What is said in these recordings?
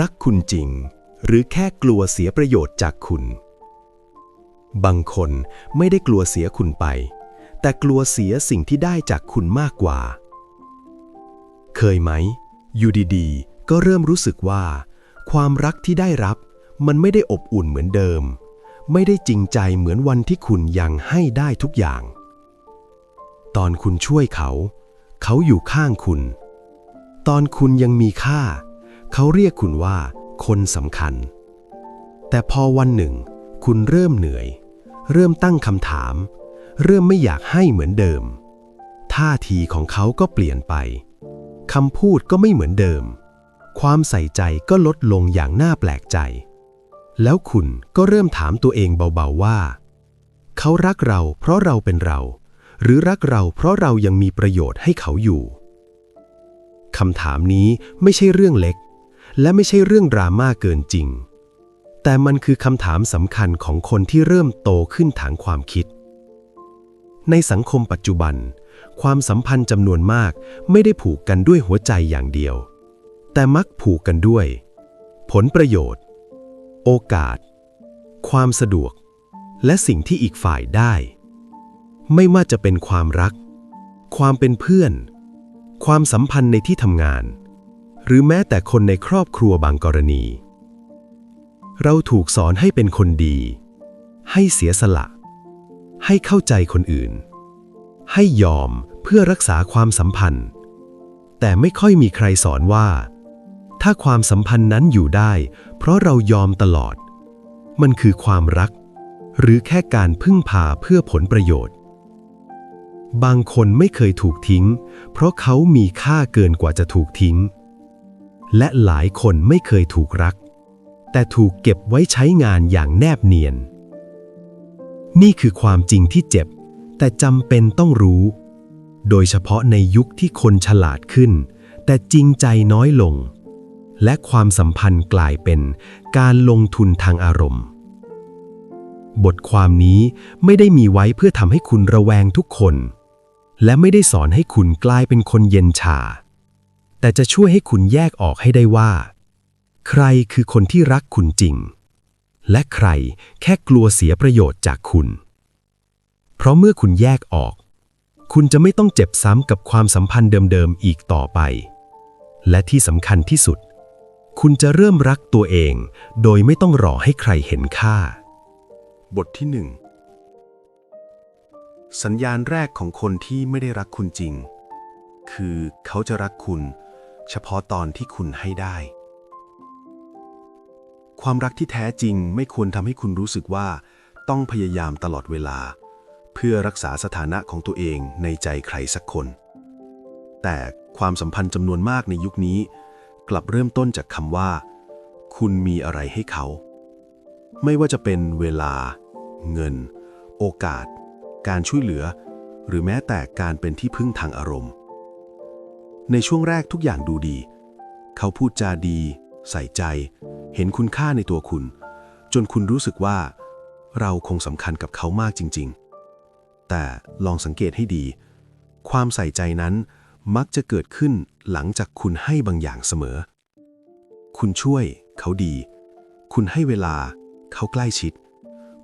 รักคุณจริง หรือแค่กลัวเสียประโยชน์จากคุณ บางคนไม่ได้กลัวเสียคุณไป แต่กลัวเสียสิ่งที่ได้จากคุณมากกว่า เคยไหม อยู่ดีๆ ก็เริ่มรู้สึกว่า ความรักที่ได้รับมันไม่ได้อบอุ่นเหมือนเดิม ไม่ได้จริงใจเหมือนวันที่คุณยังให้ได้ทุกอย่าง ตอนคุณช่วยเขา เขาอยู่ข้างคุณ ตอนคุณยังมีค่าเขาเรียกคุณว่า คนสำคัญ แต่พอวันหนึ่ง คุณเริ่มเหนื่อย เริ่มตั้งคำถาม เริ่มไม่อยากให้เหมือนเดิม ท่าทีของเขาก็เปลี่ยนไปคำพูดก็ไม่เหมือนเดิม ความใส่ใจก็ลดลงอย่างน่าแปลกใจ แล้วคุณก็เริ่มถามตัวเองเบาๆว่า เขารักเราเพราะเราเป็นเรา หรือรักเราเพราะเรายังมีประโยชน์ให้เขาอยู่คำถามนี้ไม่ใช่เรื่องเล็ก และไม่ใช่เรื่องดราม่าเกินจริง แต่มันคือคำถามสำคัญของคนที่เริ่มโตขึ้นทางความคิด ในสังคมปัจจุบัน ความสัมพันธ์จำนวนมากไม่ได้ผูกกันด้วยหัวใจอย่างเดียว แต่มักผูกกันด้วย ผลประโยชน์ โอกาส ความสะดวก และสิ่งที่อีกฝ่ายได้ ไม่ว่าจะเป็นความรัก ความเป็นเพื่อน ความสัมพันธ์ในที่ทำงาน หรือแม้แต่คนในครอบครัวบางกรณี เราถูกสอนให้เป็นคนดี ให้เสียสละ ให้เข้าใจคนอื่น ให้ยอมเพื่อรักษาความสัมพันธ์ แต่ไม่ค่อยมีใครสอนว่า ถ้าความสัมพันธ์นั้นอยู่ได้ เพราะเรายอมตลอด มันคือความรัก หรือแค่การพึ่งพาเพื่อผลประโยชน์ บางคนไม่เคยถูกทิ้ง เพราะเขามีค่าเกินกว่าจะถูกทิ้ง และหลายคนไม่เคยถูกรัก แต่ถูกเก็บไว้ใช้งานอย่างแนบเนียน นี่คือความจริงที่เจ็บ แต่จำเป็นต้องรู้ โดยเฉพาะในยุคที่คนฉลาดขึ้น แต่จริงใจน้อยลง และความสัมพันธ์กลายเป็นการลงทุนทางอารมณ์ บทความนี้ไม่ได้มีไว้เพื่อทำให้คุณระแวงทุกคน และไม่ได้สอนให้คุณกลายเป็นคนเย็นชา แต่จะช่วยให้คุณแยกออกให้ได้ว่า ใครคือคนที่รักคุณจริง และใครแค่กลัวเสียประโยชน์จากคุณ เพราะเมื่อคุณแยกออก คุณจะไม่ต้องเจ็บซ้ำกับความสัมพันธ์เดิมๆอีกต่อไป และที่สำคัญที่สุด คุณจะเริ่มรักตัวเอง โดยไม่ต้องรอให้ใครเห็นค่า บทที่หนึ่งสัญญาณแรกของคนที่ไม่ได้รักคุณจริง คือเขาจะรักคุณ เฉพาะตอนที่คุณให้ได้ ความรักที่แท้จริงไม่ควรทำให้คุณรู้สึกว่า ต้องพยายามตลอดเวลา เพื่อรักษาสถานะของตัวเองในใจใครสักคน แต่ความสัมพันธ์จำนวนมากในยุคนี้ กลับเริ่มต้นจากคำว่า คุณมีอะไรให้เขา ไม่ว่าจะเป็นเวลา เงิน โอกาส การช่วยเหลือ หรือแม้แต่การเป็นที่พึ่งทางอารมณ์ ในช่วงแรกทุกอย่างดูดี เขาพูดจาดี ใส่ใจ เห็นคุณค่าในตัวคุณ จนคุณรู้สึกว่า เราคงสำคัญกับเขามากจริง ๆ แต่ลองสังเกตให้ดี ความใส่ใจนั้นมักจะเกิดขึ้นหลังจากคุณให้บางอย่างเสมอ คุณช่วย เขาดี คุณให้เวลา เขาใกล้ชิด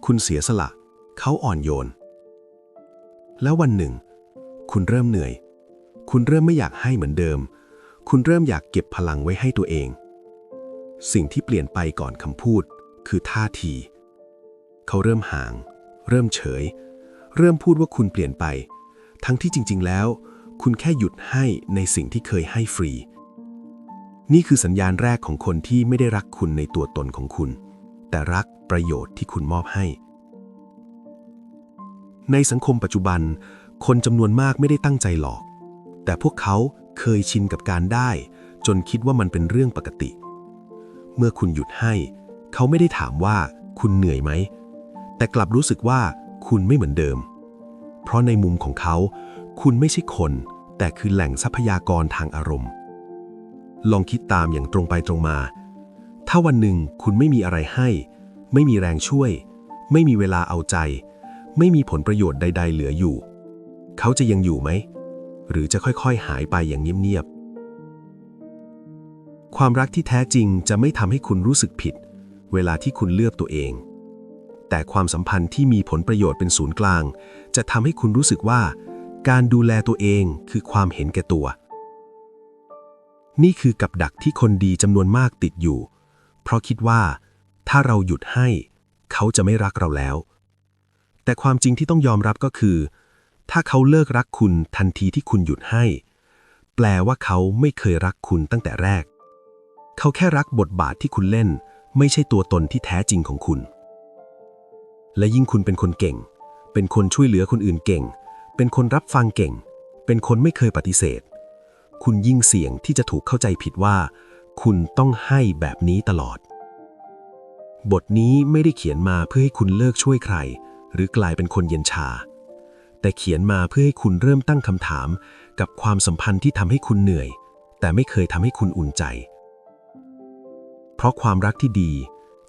คุณเสียสละ เขาอ่อนโยน แล้ววันหนึ่ง คุณเริ่มเหนื่อย คุณเริ่มไม่อยากให้เหมือนเดิม คุณเริ่มอยากเก็บพลังไว้ให้ตัวเอง สิ่งที่เปลี่ยนไปก่อนคำพูด คือท่าที เขาเริ่มห่าง เริ่มเฉย เริ่มพูดว่าคุณเปลี่ยนไป ทั้งที่จริง ๆ แล้ว คุณแค่หยุดให้ในสิ่งที่เคยให้ฟรี นี่คือสัญญาณแรกของคนที่ไม่ได้รักคุณในตัวตนของคุณ แต่รักประโยชน์ที่คุณมอบให้ ในสังคมปัจจุบัน คนจำนวนมากไม่ได้ตั้งใจหลอก แต่พวกเขาเคยชินกับการได้ จนคิดว่ามันเป็นเรื่องปกติ เมื่อคุณหยุดให้ เขาไม่ได้ถามว่าคุณเหนื่อยไหม แต่กลับรู้สึกว่าคุณไม่เหมือนเดิม เพราะในมุมของเขา คุณไม่ใช่คน แต่คือแหล่งทรัพยากรทางอารมณ์ ลองคิดตามอย่างตรงไปตรงมา ถ้าวันหนึ่งคุณไม่มีอะไรให้ ไม่มีแรงช่วย ไม่มีเวลาเอาใจ ไม่มีผลประโยชน์ใด ๆ เหลืออยู่ เขาจะยังอยู่ไหม หรือจะค่อยๆ หายไปอย่างเงียบๆ ความรักที่แท้จริงจะไม่ทำให้คุณรู้สึกผิด เวลาที่คุณเลือกตัวเอง แต่ความสัมพันธ์ที่มีผลประโยชน์เป็นศูนย์กลาง จะทำให้คุณรู้สึกว่า การดูแลตัวเองคือความเห็นแก่ตัว นี่คือกับดักที่คนดีจำนวนมากติดอยู่ เพราะคิดว่า ถ้าเราหยุดให้ เขาจะไม่รักเราแล้ว แต่ความจริงที่ต้องยอมรับก็คือ ถ้าเขาเลิกรักคุณทันทีที่คุณหยุดให้ แปลว่าเขาไม่เคยรักคุณตั้งแต่แรก เขาแค่รักบทบาทที่คุณเล่น ไม่ใช่ตัวตนที่แท้จริงของคุณ และยิ่งคุณเป็นคนเก่ง เป็นคนช่วยเหลือคนอื่นเก่ง เป็นคนรับฟังเก่ง เป็นคนไม่เคยปฏิเสธ คุณยิ่งเสี่ยงที่จะถูกเข้าใจผิดว่า คุณต้องให้แบบนี้ตลอด บทนี้ไม่ได้เขียนมาเพื่อให้คุณเลิกช่วยใคร หรือกลายเป็นคนเย็นชา แต่เขียนมาเพื่อให้คุณเริ่มตั้งคำถาม กับความสัมพันธ์ที่ทำให้คุณเหนื่อย แต่ไม่เคยทำให้คุณอุ่นใจ เพราะความรักที่ดี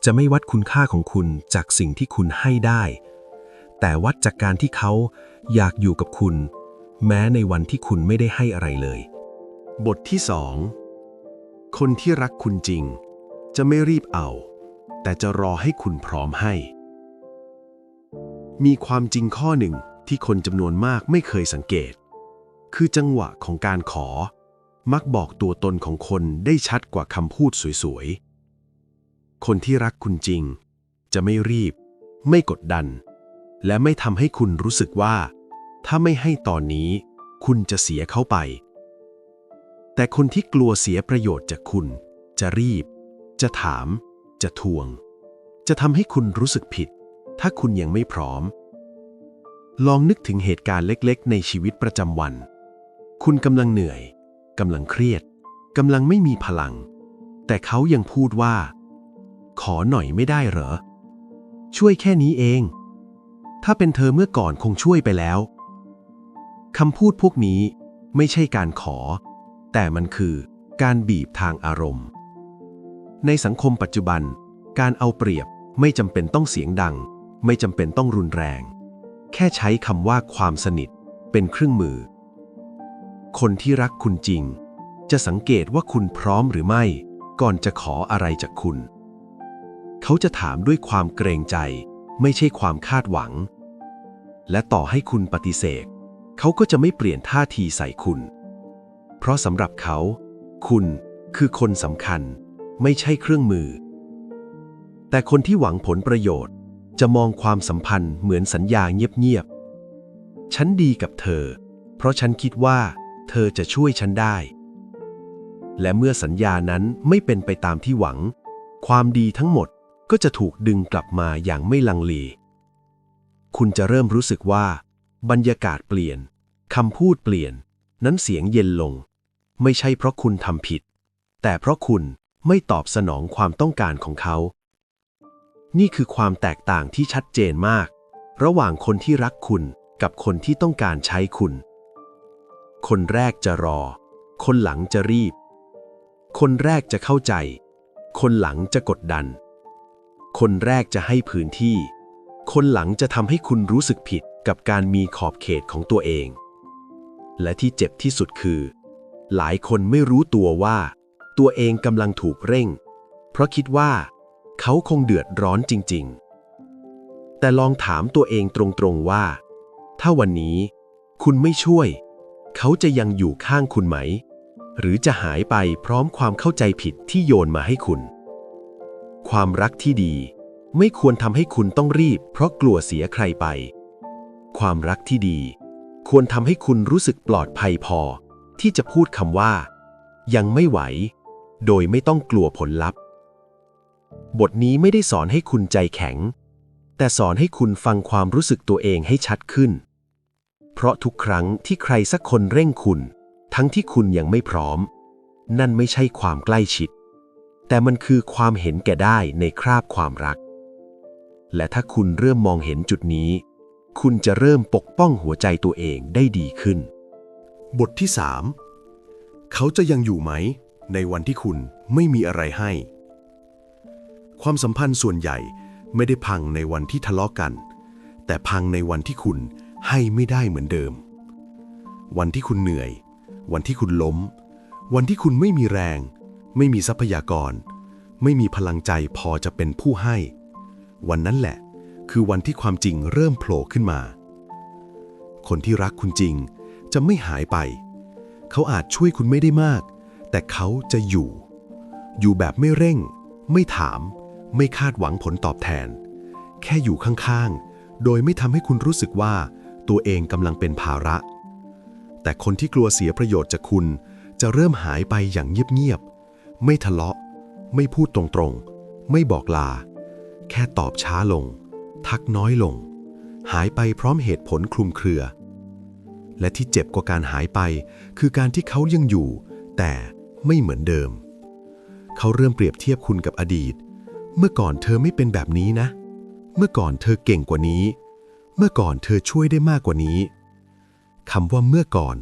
จะไม่วัดคุณค่าของคุณจากสิ่งที่คุณให้ได้ แต่วัดจากการที่เขาอยากอยู่กับคุณ แม้ในวันที่คุณไม่ได้ให้อะไรเลย บทที่สองคนที่รักคุณจริง จะไม่รีบเอา แต่จะรอให้คุณพร้อมให้ มีความจริงข้อหนึ่ง ที่คนจำนวนมากไม่เคยสังเกต คือจังหวะของการขอ มักบอกตัวตนของคนได้ชัดกว่าคำพูดสวยๆ คนที่รักคุณจริง จะไม่รีบ ไม่กดดัน และไม่ทำให้คุณรู้สึกว่า ถ้าไม่ให้ตอนนี้ คุณจะเสียเขาไป แต่คนที่กลัวเสียประโยชน์จากคุณ จะรีบ จะถาม จะทวง จะทำให้คุณรู้สึกผิด ถ้าคุณยังไม่พร้อม ลองนึกถึงเหตุการณ์เล็กๆ ในชีวิตประจำวัน คุณกำลังเหนื่อยกำลังเครียดกำลังไม่มีพลัง แต่เขายังพูดว่า ขอหน่อยไม่ได้เหรอ ช่วยแค่นี้เอง ถ้าเป็นเธอเมื่อก่อนคงช่วยไปแล้วคำพูดพวกนี้ไม่ใช่การขอ แต่มันคือการบีบทางอารมณ์ ในสังคมปัจจุบัน การเอาเปรียบไม่จำเป็นต้องเสียงดัง ไม่จำเป็นต้องรุนแรง แค่ใช้คำว่าความสนิทเป็นเครื่องมือ คนที่รักคุณจริง จะสังเกตว่าคุณพร้อมหรือไม่ ก่อนจะขออะไรจากคุณ เขาจะถามด้วยความเกรงใจ ไม่ใช่ความคาดหวัง และต่อให้คุณปฏิเสธ เขาก็จะไม่เปลี่ยนท่าทีใส่คุณ เพราะสำหรับเขา คุณคือคนสำคัญ ไม่ใช่เครื่องมือ แต่คนที่หวังผลประโยชน์ จะมองความสัมพันธ์เหมือนสัญญาเงียบๆ ฉันดีกับเธอ เพราะฉันคิดว่า เธอจะช่วยฉันได้ และเมื่อสัญญานั้นไม่เป็นไปตามที่หวัง ความดีทั้งหมดก็จะถูกดึงกลับมาอย่างไม่ลังเล คุณจะเริ่มรู้สึกว่า บรรยากาศเปลี่ยน คำพูดเปลี่ยน นั้นเสียงเย็นลง ไม่ใช่เพราะคุณทำผิด แต่เพราะคุณไม่ตอบสนองความต้องการของเขา นี่คือความแตกต่างที่ชัดเจนมาก ระหว่างคนที่รักคุณกับคนที่ต้องการใช้คุณ คนแรกจะรอ คนหลังจะรีบ คนแรกจะเข้าใจ คนหลังจะกดดัน คนแรกจะให้พื้นที่ คนหลังจะทำให้คุณรู้สึกผิดกับการมีขอบเขตของตัวเอง และที่เจ็บที่สุดคือ หลายคนไม่รู้ตัวว่า ตัวเองกำลังถูกเร่ง เพราะคิดว่า เขาคงเดือดร้อนจริง ๆ แต่ลองถามตัวเองตรงๆว่า ถ้าวันนี้ คุณไม่ช่วย เขาจะยังอยู่ข้างคุณไหม หรือจะหายไปพร้อมความเข้าใจผิดที่โยนมาให้คุณ ความรักที่ดี ไม่ควรทำให้คุณต้องรีบ เพราะกลัวเสียใครไป ความรักที่ดี ควรทำให้คุณรู้สึกปลอดภัยพอ ที่จะพูดคำว่า ยังไม่ไหว โดยไม่ต้องกลัวผลลัพธ์ บทนี้ไม่ได้สอนให้คุณใจแข็ง แต่สอนให้คุณฟังความรู้สึกตัวเองให้ชัดขึ้น เพราะทุกครั้งที่ใครสักคนเร่งคุณ ทั้งที่คุณยังไม่พร้อม นั่นไม่ใช่ความใกล้ชิด แต่มันคือความเห็นแก่ได้ในคราบความรัก และถ้าคุณเริ่มมองเห็นจุดนี้ คุณจะเริ่มปกป้องหัวใจตัวเองได้ดีขึ้น บทที่ 3 เขาจะยังอยู่ไหม ในวันที่คุณไม่มีอะไรให้ ความสัมพันธ์ส่วนใหญ่ไม่ได้พังในวันที่ทะเลาะกัน แต่พังในวันที่คุณให้ไม่ได้เหมือนเดิม วันที่คุณเหนื่อย วันที่คุณล้ม วันที่คุณไม่มีแรง ไม่มีทรัพยากร ไม่มีพลังใจพอจะเป็นผู้ให้ วันนั้นแหละ คือวันที่ความจริงเริ่มโผล่ขึ้นมา คนที่รักคุณจริงจะไม่หายไป เขาอาจช่วยคุณไม่ได้มาก แต่เขาจะอยู่ อยู่แบบไม่เร่ง ไม่ถาม ไม่คาดหวังผลตอบแทน แค่อยู่ข้างๆ โดยไม่ทำให้คุณรู้สึกว่าตัวเองกำลังเป็นภาระ แต่คนที่กลัวเสียประโยชน์จากคุณ จะเริ่มหายไปอย่างเงียบๆ ไม่ทะเลาะ ไม่พูดตรงๆ ไม่บอกลา แค่ตอบช้าลง ทักน้อยลง หายไปพร้อมเหตุผลคลุมเครือ และที่เจ็บกว่าการหายไป คือการที่เขายังอยู่ แต่ไม่เหมือนเดิม เขาเริ่มเปรียบเทียบคุณกับอดีต เมื่อก่อนเธอไม่เป็นแบบนี้นะ เมื่อก่อนเธอเก่งกว่านี้ เมื่อก่อนเธอช่วยได้มากกว่านี้คำว่าเมื่อก่อน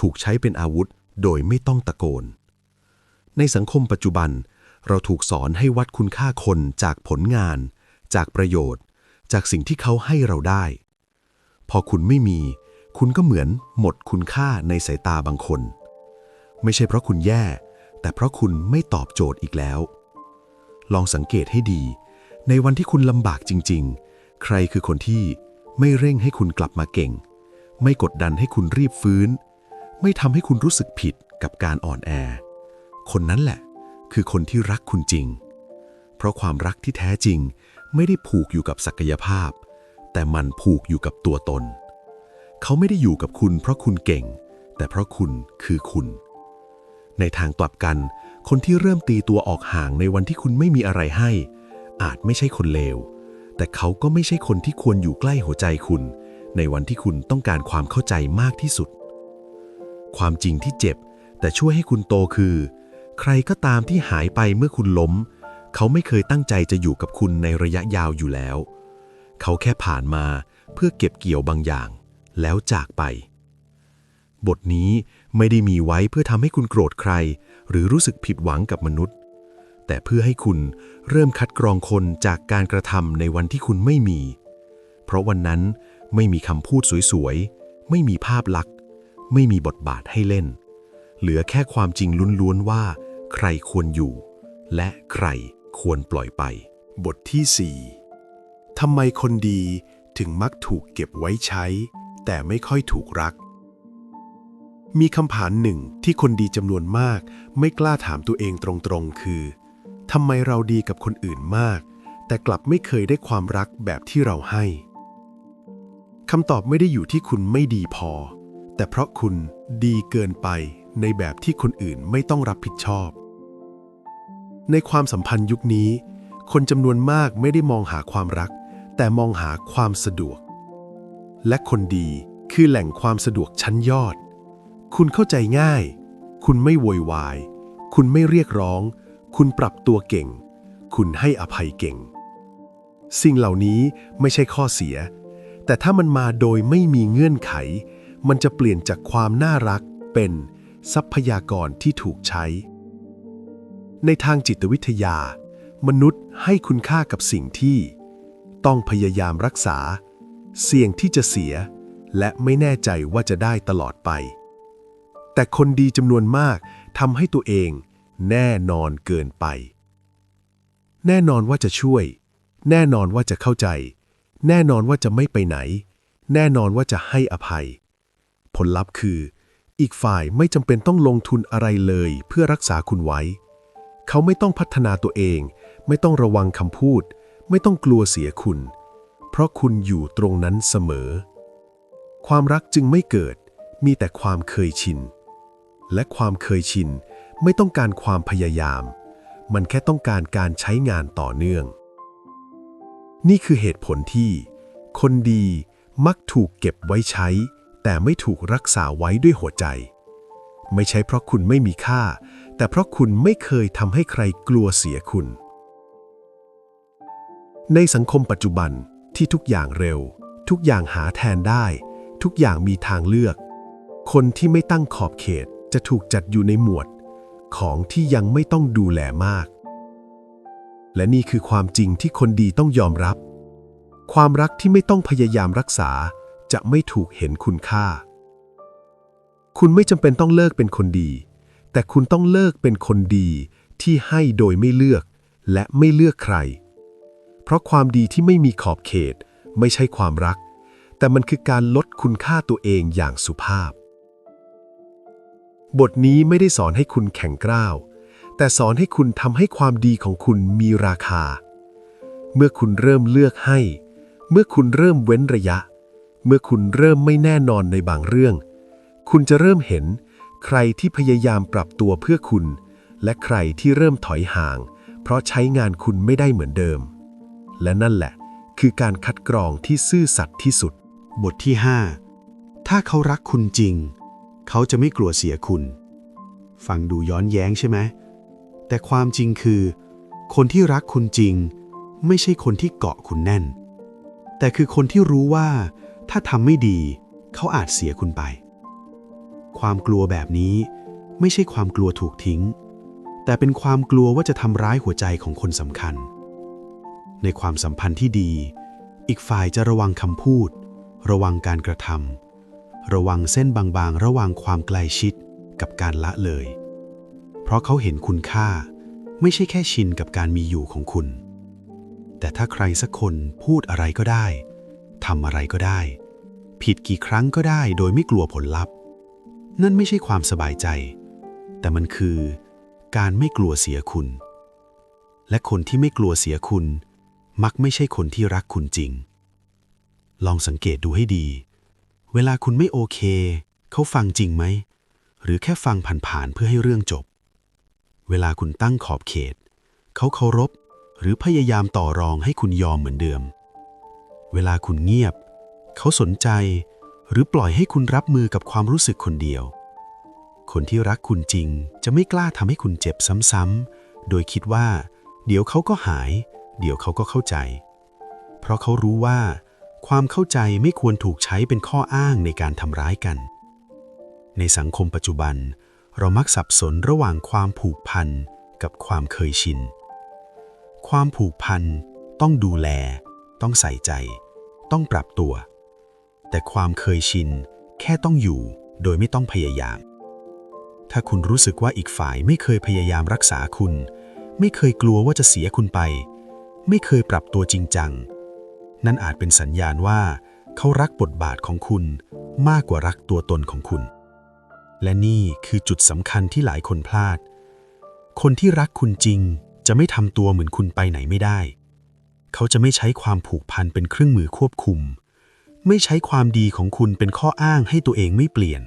ถูกใช้เป็นอาวุธโดยไม่ต้องตะโกน ในสังคมปัจจุบัน เราถูกสอนให้วัดคุณค่าคนจากผลงาน จากประโยชน์ จากสิ่งที่เขาให้เราได้ พอคุณไม่มี คุณก็เหมือนหมดคุณค่าในสายตาบางคน ไม่ใช่เพราะคุณแย่ แต่เพราะคุณไม่ตอบโจทย์อีกแล้ว ลองสังเกตให้ดี ในวันที่คุณลำบากจริง ๆ ใครคือคนที่ไม่เร่งให้คุณกลับมาเก่ง ไม่กดดันให้คุณรีบฟื้น ไม่ทำให้คุณรู้สึกผิดกับการอ่อนแอ คนนั้นแหละ คือคนที่รักคุณจริง เพราะความรักที่แท้จริงไม่ได้ผูกอยู่กับศักยภาพ แต่มันผูกอยู่กับตัวตน เขาไม่ได้อยู่กับคุณเพราะคุณเก่ง แต่เพราะคุณคือคุณ ในทางกลับกัน คนที่เริ่มตีตัวออกห่างในวันที่คุณไม่มีอะไรให้ อาจไม่ใช่คนเลว แต่เขาก็ไม่ใช่คนที่ควรอยู่ใกล้หัวใจคุณ ในวันที่คุณต้องการความเข้าใจมากที่สุด ความจริงที่เจ็บ แต่ช่วยให้คุณโตคือ ใครก็ตามที่หายไปเมื่อคุณล้ม เขาไม่เคยตั้งใจจะอยู่กับคุณในระยะยาวอยู่แล้ว เขาแค่ผ่านมาเพื่อเก็บเกี่ยวบางอย่าง แล้วจากไป บทนี้ไม่ได้มีไว้เพื่อทำให้คุณโกรธใคร หรือรู้สึกผิดหวังกับมนุษย์ แต่เพื่อให้คุณเริ่มคัดกรองคนจากการกระทำในวันที่คุณไม่มี เพราะวันนั้นไม่มีคำพูดสวยๆ ไม่มีภาพลักษณ์ ไม่มีบทบาทให้เล่น เหลือแค่ความจริงล้วนๆว่า ใครควรอยู่ และใครควรปล่อยไป บทที่ 4ทำไมคนดีถึงมักถูกเก็บไว้ใช้ แต่ไม่ค่อยถูกรัก มีคำผานหนึ่งที่คนดีจำนวนมาก ไม่กล้าถามตัวเองตรงๆ คือทำไมเราดีกับคนอื่นมาก แต่กลับไม่เคยได้ความรักแบบที่เราให้คำตอบไม่ได้อยู่ที่คุณไม่ดีพอ แต่เพราะคุณดีเกินไปในแบบที่คนอื่นไม่ต้องรับผิดชอบ ในความสัมพันธ์ยุคนี้ คนจำนวนมากไม่ได้มองหาความรัก แต่มองหาความสะดวก และคนดีคือแหล่งความสะดวกชั้นยอด คุณเข้าใจง่าย คุณไม่โวยวาย คุณไม่เรียกร้อง คุณปรับตัวเก่ง คุณให้อภัยเก่ง สิ่งเหล่านี้ไม่ใช่ข้อเสีย แต่ถ้ามันมาโดยไม่มีเงื่อนไข มันจะเปลี่ยนจากความน่ารักเป็นทรัพยากรที่ถูกใช้ ในทางจิตวิทยา มนุษย์ให้คุณค่ากับสิ่งที่ ต้องพยายามรักษา เสี่ยงที่จะเสีย และไม่แน่ใจว่าจะได้ตลอดไป แต่คนดีจำนวนมากทำให้ตัวเองแน่นอนเกินไป แน่นอนว่าจะช่วย แน่นอนว่าจะเข้าใจ แน่นอนว่าจะไม่ไปไหน แน่นอนว่าจะให้อภัย ผลลัพธ์คือ อีกฝ่ายไม่จำเป็นต้องลงทุนอะไรเลยเพื่อรักษาคุณไว้ เขาไม่ต้องพัฒนาตัวเอง ไม่ต้องระวังคำพูด ไม่ต้องกลัวเสียคุณ เพราะคุณอยู่ตรงนั้นเสมอ ความรักจึงไม่เกิดมีแต่ความเคยชิน และความเคยชิน ไม่ต้องการความพยายาม มันแค่ต้องการการใช้งานต่อเนื่อง นี่คือเหตุผลที่ คนดีมักถูกเก็บไว้ใช้ แต่ไม่ถูกรักษาไว้ด้วยหัวใจ ไม่ใช่เพราะคุณไม่มีค่า แต่เพราะคุณไม่เคยทำให้ใครกลัวเสียคุณ ในสังคมปัจจุบันที่ทุกอย่างเร็ว ทุกอย่างหาแทนได้ ทุกอย่างมีทางเลือก คนที่ไม่ตั้งขอบเขต จะถูกจัดอยู่ในหมวด ของที่ยังไม่ต้องดูแลมาก และนี่คือความจริงที่คนดีต้องยอมรับ ความรักที่ไม่ต้องพยายามรักษาจะไม่ถูกเห็นคุณค่า คุณไม่จำเป็นต้องเลิกเป็นคนดี แต่คุณต้องเลิกเป็นคนดีที่ให้โดยไม่เลือก และไม่เลือกใคร เพราะความดีที่ไม่มีขอบเขต ไม่ใช่ความรัก แต่มันคือการลดคุณค่าตัวเองอย่างสุภาพ บทนี้ไม่ได้สอนให้คุณแข่งกร้าว แต่สอนให้คุณทำให้ความดีของคุณมีราคา เมื่อคุณเริ่มเลือกให้ เมื่อคุณเริ่มเว้นระยะ เมื่อคุณเริ่มไม่แน่นอนในบางเรื่อง คุณจะเริ่มเห็น ใครที่พยายามปรับตัวเพื่อคุณ และใครที่เริ่มถอยห่าง เพราะใช้งานคุณไม่ได้เหมือนเดิม และนั่นแหละ คือการคัดกรองที่ซื่อสัตย์ที่สุด บทที่ 5 ถ้าเขารักคุณจริง เขาจะไม่กลัวเสียคุณ ฟังดูย้อนแย้งใช่ไหม แต่ความจริงคือ คนที่รักคุณจริง ไม่ใช่คนที่เกาะคุณแน่น แต่คือคนที่รู้ว่า ถ้าทำไม่ดี เขาอาจเสียคุณไป ความกลัวแบบนี้ไม่ใช่ความกลัวถูกทิ้ง แต่เป็นความกลัวว่าจะทำร้ายหัวใจของคนสำคัญ ในความสัมพันธ์ที่ดี อีกฝ่ายจะระวังคำพูด ระวังการกระทำ ระวังเส้นบางๆ ระหว่างความใกล้ชิดกับการละเลย เพราะเขาเห็นคุณค่า ไม่ใช่แค่ชินกับการมีอยู่ของคุณ แต่ถ้าใครสักคนพูดอะไรก็ได้ทำอะไรก็ได้ ผิดกี่ครั้งก็ได้โดยไม่กลัวผลลัพธ์ นั่นไม่ใช่ความสบายใจ แต่มันคือการไม่กลัวเสียคุณ และคนที่ไม่กลัวเสียคุณ มักไม่ใช่คนที่รักคุณจริง ลองสังเกตดูให้ดี เวลาคุณไม่โอเค เขาฟังจริงไหม หรือแค่ฟังผ่านๆเพื่อให้เรื่องจบ เวลาคุณตั้งขอบเขต เขาเคารพ หรือพยายามต่อรองให้คุณยอมเหมือนเดิม เวลาคุณเงียบ เขาสนใจ หรือปล่อยให้คุณรับมือกับความรู้สึกคนเดียว คนที่รักคุณจริงจะไม่กล้าทำให้คุณเจ็บซ้ำๆ โดยคิดว่า เดี๋ยวเขาก็หาย เดี๋ยวเขาก็เข้าใจ เพราะเขารู้ว่า ความเข้าใจไม่ควรถูกใช้เป็นข้ออ้างในการทำร้ายกัน ในสังคมปัจจุบัน เรามักสับสนระหว่างความผูกพันกับความเคยชิน ความผูกพันต้องดูแล ต้องใส่ใจ ต้องปรับตัว แต่ความเคยชินแค่ต้องอยู่โดยไม่ต้องพยายาม ถ้าคุณรู้สึกว่าอีกฝ่ายไม่เคยพยายามรักษาคุณ ไม่เคยกลัวว่าจะเสียคุณไป ไม่เคยปรับตัวจริงจัง นั่นอาจเป็นสัญญาณว่า เขารักบทบาทของคุณมากกว่ารักตัวตนของคุณ และนี่คือจุดสำคัญที่หลายคนพลาด คนที่รักคุณจริงจะไม่ทำตัวเหมือนคุณไปไหนไม่ได้ เขาจะไม่ใช้ความผูกพันเป็นเครื่องมือควบคุม ไม่ใช้ความดีของคุณเป็นข้ออ้างให้ตัวเองไม่เปลี่ยน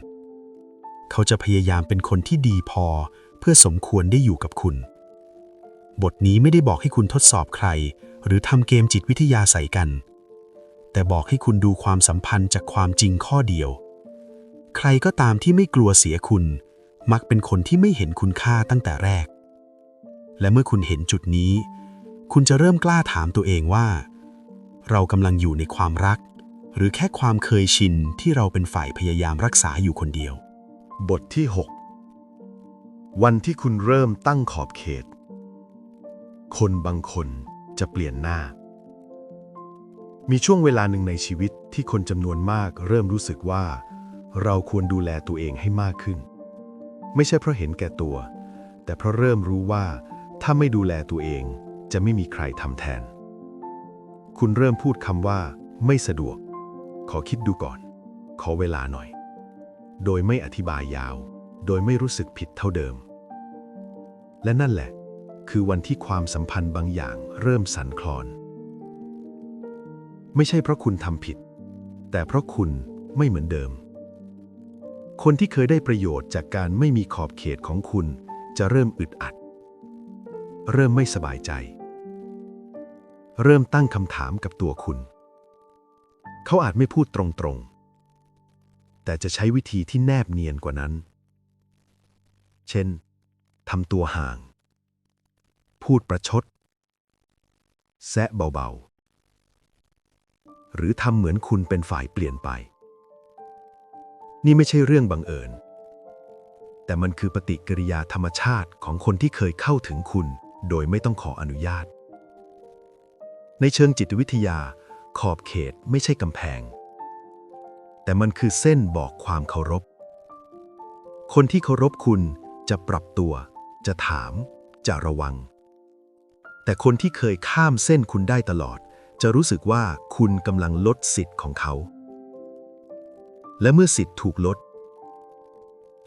เขาจะพยายามเป็นคนที่ดีพอเพื่อสมควรได้อยู่กับคุณ บทนี้ไม่ได้บอกให้คุณทดสอบใคร หรือทำเกมจิตวิทยาใส่กัน แต่บอกให้คุณดูความสัมพันธ์จากความจริงข้อเดียว ใครก็ตามที่ไม่กลัวเสียคุณ มักเป็นคนที่ไม่เห็นคุณค่าตั้งแต่แรก และเมื่อคุณเห็นจุดนี้ คุณจะเริ่มกล้าถามตัวเองว่า เรากำลังอยู่ในความรัก หรือแค่ความเคยชินที่เราเป็นฝ่ายพยายามรักษาอยู่คนเดียว บทที่ 6 วันที่คุณเริ่มตั้งขอบเขต คนบางคนจะเปลี่ยนหน้า มีช่วงเวลาหนึ่งในชีวิตที่คนจำนวนมากเริ่มรู้สึกว่า เราควรดูแลตัวเองให้มากขึ้น ไม่ใช่เพราะเห็นแก่ตัว แต่เพราะเริ่มรู้ว่า ถ้าไม่ดูแลตัวเองจะไม่มีใครทำแทน คุณเริ่มพูดคำว่า ไม่สะดวก ขอคิดดูก่อน ขอเวลาหน่อย โดยไม่อธิบายยาว โดยไม่รู้สึกผิดเท่าเดิม และนั่นแหละ คือวันที่ความสัมพันธ์บางอย่างเริ่มสั่นคลอน ไม่ใช่เพราะคุณทำผิด แต่เพราะคุณไม่เหมือนเดิม คนที่เคยได้ประโยชน์จากการไม่มีขอบเขตของคุณ จะเริ่มอึดอัด เริ่มไม่สบายใจ เริ่มตั้งคำถามกับตัวคุณ เขาอาจไม่พูดตรงๆ แต่จะใช้วิธีที่แนบเนียนกว่านั้น เช่นทำตัวห่าง พูดประชด แซะเบาๆ หรือทำเหมือนคุณเป็นฝ่ายเปลี่ยนไป นี่ไม่ใช่เรื่องบังเอิญ แต่มันคือปฏิกิริยาธรรมชาติของคนที่เคยเข้าถึงคุณ โดยไม่ต้องขออนุญาต ในเชิงจิตวิทยา ขอบเขตไม่ใช่กำแพง แต่มันคือเส้นบอกความเคารพ คนที่เคารพคุณจะปรับตัว จะถาม จะระวัง แต่คนที่เคยข้ามเส้นคุณได้ตลอด จะรู้สึกว่าคุณกำลังลดสิทธิ์ของเขา และเมื่อสิทธิ์ถูกลด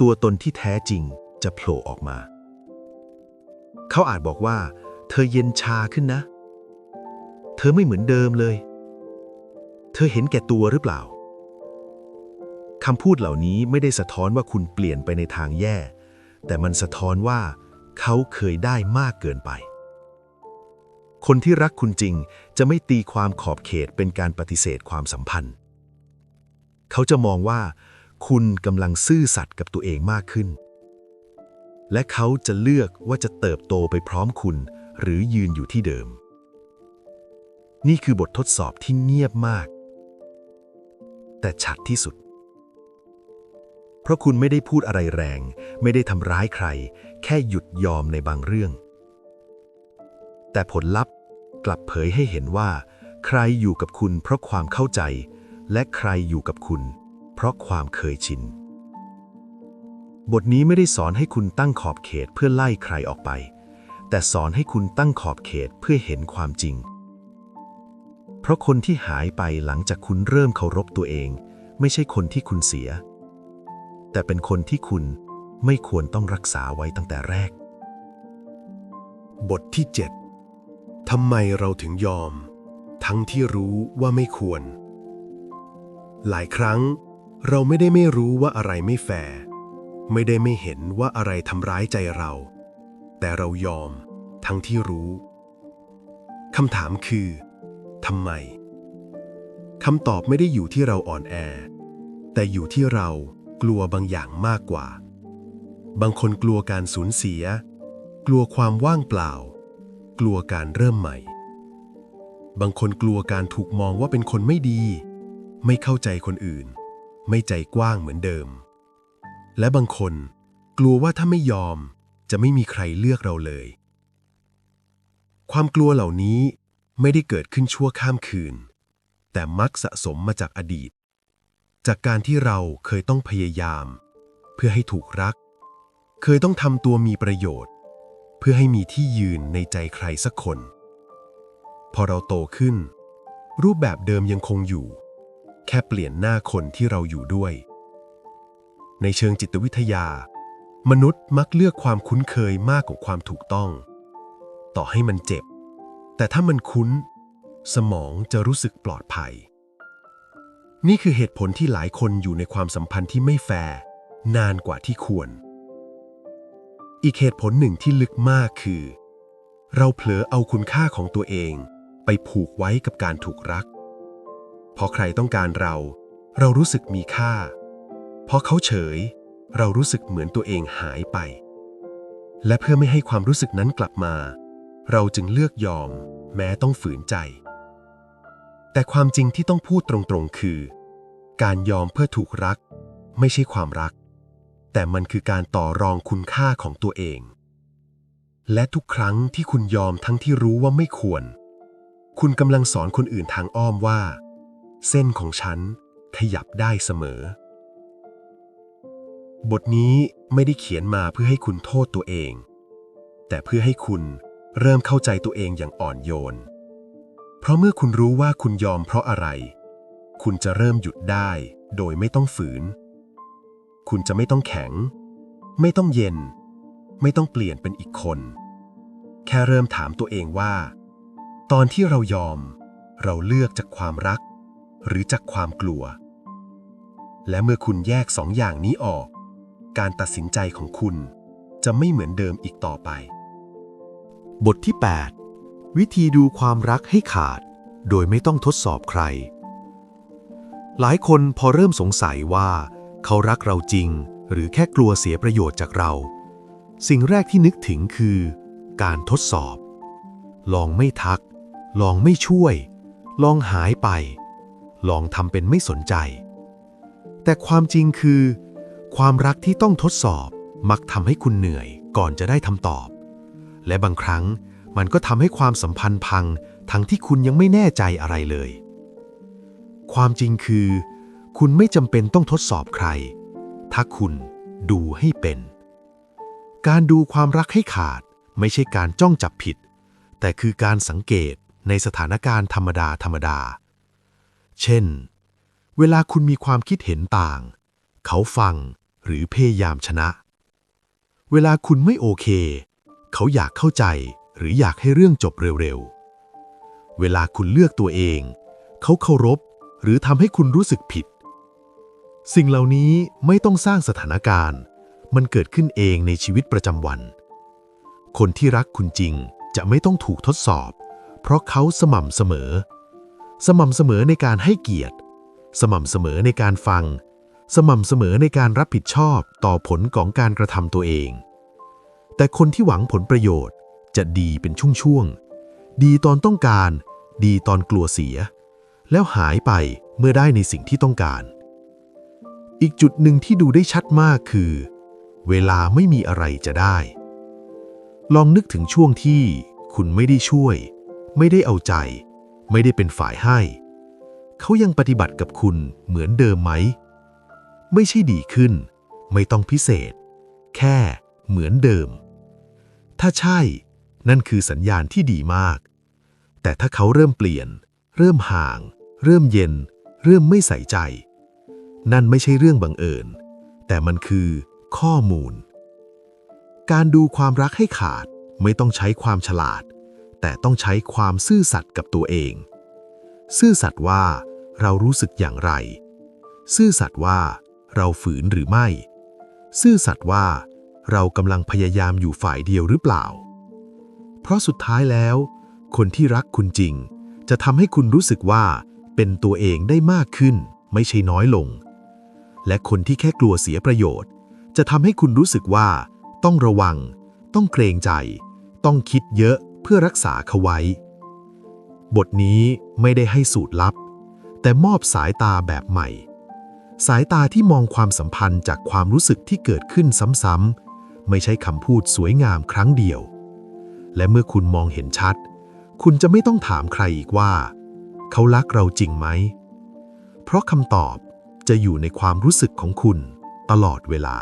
ตัวตนที่แท้จริงจะโผล่ออกมา เขาอาจบอกว่า เธอเย็นชาขึ้นนะ เธอไม่เหมือนเดิมเลย เธอเห็นแก่ตัวหรือเปล่าคำพูดเหล่านี้ไม่ได้สะท้อนว่าคุณเปลี่ยนไปในทางแย่ แต่มันสะท้อนว่า เขาเคยได้มากเกินไป คนที่รักคุณจริงจะไม่ตีความขอบเขตเป็นการปฏิเสธความสัมพันธ์ เขาจะมองว่า คุณกำลังซื่อสัตย์กับตัวเองมากขึ้น และเขาจะเลือกว่าจะเติบโตไปพร้อมคุณ หรือยืนอยู่ที่เดิม นี่คือบททดสอบที่เงียบมาก แต่ชัดที่สุด เพราะคุณไม่ได้พูดอะไรแรง ไม่ได้ทำร้ายใคร แค่หยุดยอมในบางเรื่อง แต่ผลลัพธ์กลับเผยให้เห็นว่า ใครอยู่กับคุณเพราะความเข้าใจ และใครอยู่กับคุณ เพราะความเคยชิน บทนี้ไม่ได้สอนให้คุณตั้งขอบเขตเพื่อไล่ใครออกไป แต่สอนให้คุณตั้งขอบเขตเพื่อเห็นความจริง เพราะคนที่หายไปหลังจากคุณเริ่มเคารพตัวเอง ไม่ใช่คนที่คุณเสีย แต่เป็นคนที่คุณไม่ควรต้องรักษาไว้ตั้งแต่แรก บทที่ 7 ทำไมเราถึงยอม ทั้งที่รู้ว่าไม่ควร หลายครั้ง เราไม่ได้ไม่รู้ว่าอะไรไม่แฟร์ไม่ได้ไม่เห็นว่าอะไรทำร้ายใจเรา แต่เรายอม ทั้งที่รู้คำถามคือทำไมคำตอบไม่ได้อยู่ที่เราอ่อนแอ แต่อยู่ที่เรากลัวบางอย่างมากกว่า บางคนกลัวการสูญเสีย กลัวความว่างเปล่า กลัวการเริ่มใหม่ บางคนกลัวการถูกมองว่าเป็นคนไม่ดี ไม่เข้าใจคนอื่น ไม่ใจกว้างเหมือนเดิม และบางคนกลัวว่าถ้าไม่ยอมจะไม่มีใครเลือกเราเลย ความกลัวเหล่านี้ไม่ได้เกิดขึ้นชั่วข้ามคืน แต่มักสะสมมาจากอดีต จากการที่เราเคยต้องพยายาม เพื่อให้ถูกรัก เคยต้องทำตัวมีประโยชน์ เพื่อให้มีที่ยืนในใจใครสักคน พอเราโตขึ้น รูปแบบเดิมยังคงอยู่ แค่เปลี่ยนหน้าคนที่เราอยู่ด้วย ในเชิงจิตวิทยา มนุษย์มักเลือกความคุ้นเคยมากกว่าความถูกต้อง ต่อให้มันเจ็บ แต่ถ้ามันคุ้น สมองจะรู้สึกปลอดภัย นี่คือเหตุผลที่หลายคนอยู่ในความสัมพันธ์ที่ไม่แฟร์นานกว่าที่ควร อีกเหตุผลหนึ่งที่ลึกมากคือ เราเผลอเอาคุณค่าของตัวเอง ไปผูกไว้กับการถูกรัก พอใครต้องการเรา เรารู้สึกมีค่า พอเขาเฉย เรารู้สึกเหมือนตัวเองหายไป และเพื่อไม่ให้ความรู้สึกนั้นกลับมา เราจึงเลือกยอม แม้ต้องฝืนใจ แต่ความจริงที่ต้องพูดตรงๆคือ การยอมเพื่อถูกรัก ไม่ใช่ความรัก แต่มันคือการต่อรองคุณค่าของตัวเอง และทุกครั้งที่คุณยอมทั้งที่รู้ว่าไม่ควร คุณกำลังสอนคนอื่นทางอ้อมว่า เส้นของฉันขยับได้เสมอ บทนี้ไม่ได้เขียนมาเพื่อให้คุณโทษตัวเอง แต่เพื่อให้คุณเริ่มเข้าใจตัวเองอย่างอ่อนโยน เพราะเมื่อคุณรู้ว่าคุณยอมเพราะอะไร คุณจะเริ่มหยุดได้โดยไม่ต้องฝืน คุณจะไม่ต้องแข็ง ไม่ต้องเย็น ไม่ต้องเปลี่ยนเป็นอีกคน แค่เริ่มถามตัวเองว่า ตอนที่เรายอม เราเลือกจากความรัก หรือจากความกลัว และเมื่อคุณแยกสองอย่างนี้ออก การตัดสินใจของคุณจะไม่เหมือนเดิมอีกต่อไป บทที่ 8 วิธีดูความรักให้ขาด โดยไม่ต้องทดสอบใคร หลายคนพอเริ่มสงสัยว่า เขารักเราจริง หรือแค่กลัวเสียประโยชน์จากเรา สิ่งแรกที่นึกถึงคือ การทดสอบ ลองไม่ทัก ลองไม่ช่วย ลองหายไป ลองทำเป็นไม่สนใจ แต่ความจริงคือ ความรักที่ต้องทดสอบมักทำให้คุณเหนื่อยก่อนจะได้คำตอบ และบางครั้งมันก็ทำให้ความสัมพันธ์พัง ทั้งที่คุณยังไม่แน่ใจอะไรเลย ความจริงคือ คุณไม่จำเป็นต้องทดสอบใคร ถ้าคุณดูให้เป็น การดูความรักให้ขาดไม่ใช่การจ้องจับผิด แต่คือการสังเกตในสถานการณ์ธรรมดาธรรมดา เช่น เวลาคุณมีความคิดเห็นต่าง เขาฟังหรือพยายามชนะ เวลาคุณไม่โอเค เขาอยากเข้าใจหรืออยากให้เรื่องจบเร็วๆ เวลาคุณเลือกตัวเอง เขาเคารพหรือทำให้คุณรู้สึกผิด สิ่งเหล่านี้ไม่ต้องสร้างสถานการณ์ มันเกิดขึ้นเองในชีวิตประจำวัน คนที่รักคุณจริงจะไม่ต้องถูกทดสอบ เพราะเขาสม่ำเสมอ สม่ำเสมอในการให้เกียรติ สม่ำเสมอในการฟัง สม่ำเสมอในการรับผิดชอบต่อผลของการกระทำตัวเอง แต่คนที่หวังผลประโยชน์จะดีเป็นช่วงๆ ดีตอนต้องการ ดีตอนกลัวเสีย แล้วหายไปเมื่อได้ในสิ่งที่ต้องการ อีกจุดหนึ่งที่ดูได้ชัดมากคือ เวลาไม่มีอะไรจะได้ ลองนึกถึงช่วงที่คุณไม่ได้ช่วย ไม่ได้เอาใจ ไม่ได้เป็นฝ่ายให้ เขายังปฏิบัติกับคุณเหมือนเดิมไหม ไม่ใช่ดีขึ้น ไม่ต้องพิเศษ แค่เหมือนเดิม ถ้าใช่ นั่นคือสัญญาณที่ดีมาก แต่ถ้าเขาเริ่มเปลี่ยน เริ่มห่าง เริ่มเย็น เริ่มไม่ใส่ใจ นั่นไม่ใช่เรื่องบังเอิญ แต่มันคือข้อมูล การดูความรักให้ขาดไม่ต้องใช้ความฉลาด แต่ต้องใช้ความซื่อสัตย์กับตัวเอง ซื่อสัตย์ว่าเรารู้สึกอย่างไร ซื่อสัตย์ว่าเราฝืนหรือไม่ ซื่อสัตย์ว่าเรากำลังพยายามอยู่ฝ่ายเดียวหรือเปล่า เพราะสุดท้ายแล้ว คนที่รักคุณจริง จะทำให้คุณรู้สึกว่าเป็นตัวเองได้มากขึ้น ไม่ใช่น้อยลง และคนที่แค่กลัวเสียประโยชน์ จะทำให้คุณรู้สึกว่า ต้องระวัง ต้องเกรงใจ ต้องคิดเยอะเพื่อรักษาเขาไว้ บทนี้ไม่ได้ให้สูตรลับ แต่มอบสายตาแบบใหม่ สายตาที่มองความสัมพันธ์จากความรู้สึกที่เกิดขึ้นซ้ำๆไม่ใช่คำพูดสวยงามครั้งเดียว และเมื่อคุณมองเห็นชัด คุณจะไม่ต้องถามใครอีกว่า เขารักเราจริงไหม เพราะคำตอบ จะอยู่ในความรู้สึกของคุณตลอดเวลา